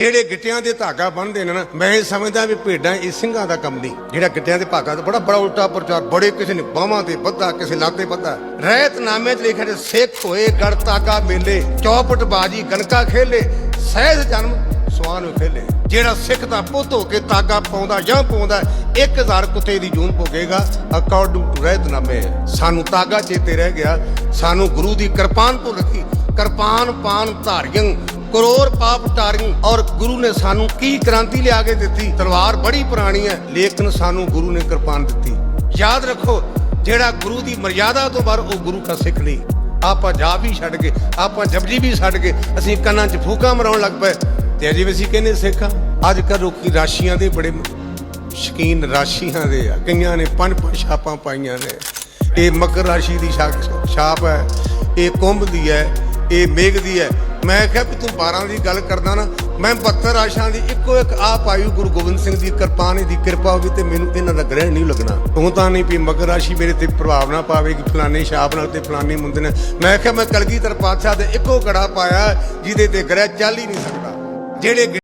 ਜਿਹੜੇ ਗਿੱਟਿਆਂ ਦੇ ਧਾਗਾ ਬੰਨਦੇ ਨੇ ਨਾ, ਮੈਂ ਇਹ ਸਮਝਦਾ ਵੀ ਭੇਡਾਂ ਇਹ ਸਿੰਘਾਂ ਦਾ ਕੰਮ ਨਹੀਂ। ਜਿਹੜਾ ਗਿੱਟਿਆਂ ਦੇ ਭਾਗਾ ਦਾ ਬੜਾ ਬੜਾ ਉਲਟਾ ਪ੍ਰਚਾਰ, ਬੜੇ ਕਿਸੇ ਨੇ ਬਾਹਾਂ ਤੇ ਬੱਧਾ ਕਿਸੇ ਲੱਤ ਤੇ ਬੱਧਾ ਰਹਿਤਨਾਮੇ 'ਚ ਲਿਖਿਆ ਸਿੱਖ ਹੋਏ, ਗੜ ਤਾਗਾ ਮੇਲੇ, ਚੌਪਟ ਬਾਜੀ ਗਨਕਾ ਖੇਲੇ, ਸਹਿਜ ਜਨਮ ਸਵਾਨ ਨੂੰ ਖੇਲੇ। ਜਿਹੜਾ ਸਿੱਖ ਦਾ ਪੁੱਤ ਹੋ ਕੇ ਤਾਗਾ ਪਾਉਂਦਾ ਜਾਂ ਪਾਉਂਦਾ 1000 ਕੁੱਤੇ ਦੀ ਜੂਨ ਭੋਗੇਗਾ ਅਕੋਰਡਿੰਗ ਟੂ ਰਹਿਤਨਾਮੇ। ਸਾਨੂੰ ਤਾਗਾ ਚੇਤੇ ਰਹਿ ਗਿਆ, ਸਾਨੂੰ ਗੁਰੂ ਦੀ ਕਿਰਪਾਨ ਭੁੱਲ ਗਈ। ਕਿਰਪਾਨ, ਪਾਨ, ਧਾਰੀਆਂ ਕਰੋੜ ਪਾਪ ਟਾਰੀਆਂ ਔਰ ਗੁਰੂ ਨੇ ਸਾਨੂੰ ਕੀ ਕ੍ਰਾਂਤੀ ਲਿਆ ਕੇ ਦਿੱਤੀ? ਤਲਵਾਰ ਬੜੀ ਪੁਰਾਣੀ ਹੈ, ਲੇਕਿਨ ਸਾਨੂੰ ਗੁਰੂ ਨੇ ਕਿਰਪਾਨ ਦਿੱਤੀ। ਯਾਦ ਰੱਖੋ, ਜਿਹੜਾ ਗੁਰੂ ਦੀ ਮਰਜ਼ਾਦਾ ਤੋਂ ਬਾਹਰ ਉਹ ਗੁਰੂ ਦਾ ਸਿੱਖ ਨਹੀਂ। ਆਪਾਂ ਜਾ ਵੀ ਛੱਡ ਗਏ, ਆਪਾਂ ਜਪਜੀ ਵੀ ਛੱਡ ਗਏ, ਅਸੀਂ ਕੰਨਾਂ 'ਚ ਫੂਕਾਂ ਮਰਾਉਣ ਲੱਗ ਪਏ। ਤੇ ਅਜੇ ਵੀ ਅਸੀਂ ਕਹਿੰਦੇ ਸਿੱਖ ਆ ਅੱਜ ਕੱਲ੍ਹ ਲੋਕੀ ਰਾਸ਼ੀਆਂ ਦੇ ਬੜੇ ਸ਼ਕੀਨ ਰਾਸ਼ੀਆਂ ਦੇ ਆ। ਕਈਆਂ ਨੇ ਪੰਜ ਪੰਜ ਛਾਪਾਂ ਪਾਈਆਂ ਨੇ। ਇਹ ਮਕਰ ਰਾਸ਼ੀ ਦੀ ਛਾਪ ਹੈ, ਇਹ ਕੁੰਭ ਦੀ ਹੈ, ਇਹ ਮੇਘ ਦੀ ਹੈ। ਮੈਂ ਕਿਹਾ ਵੀ ਤੂੰ 12 ਦੀ ਗੱਲ ਕਰਦਾ ਨਾ, ਮੈਂ 72 ਰਾਸ਼ਾਂ ਦੀ ਇੱਕੋ ਇੱਕ ਆ ਪਾਈ ਗੁਰੂ ਗੋਬਿੰਦ ਸਿੰਘ ਦੀ ਕਿਰਪਾਨ ਦੀ ਕਿਰਪਾ ਹੋਵੇ ਤੇ ਮੈਨੂੰ ਇਹਨਾਂ ਦਾ ਗ੍ਰਹਿ ਨਹੀਂ ਲੱਗਣਾ। ਤੂੰ ਤਾਂ ਨਹੀਂ ਵੀ ਮਗਰ ਰਾਸ਼ੀ ਮੇਰੇ ਤੇ ਪ੍ਰਭਾਵ ਨਾ ਪਾਵੇ ਕਿ ਫਲਾਣੇ ਛਾਪ ਨਾਲ ਤੇ ਫਲਾਣੇ ਮੁੰਡੇ ਨੇ ਮੈਂ ਕਿਹਾ ਮੈਂ ਕਲਗੀਧਰ ਪਾਤਸ਼ਾਹ ਦੇ ਇੱਕੋ ਗੜਾ ਪਾਇਆ, ਜਿਹਦੇ ਤੇ ਗ੍ਰਹਿ ਚੱਲ ਹੀ ਨਹੀਂ ਸਕਦਾ। ਜਿਹੜੇ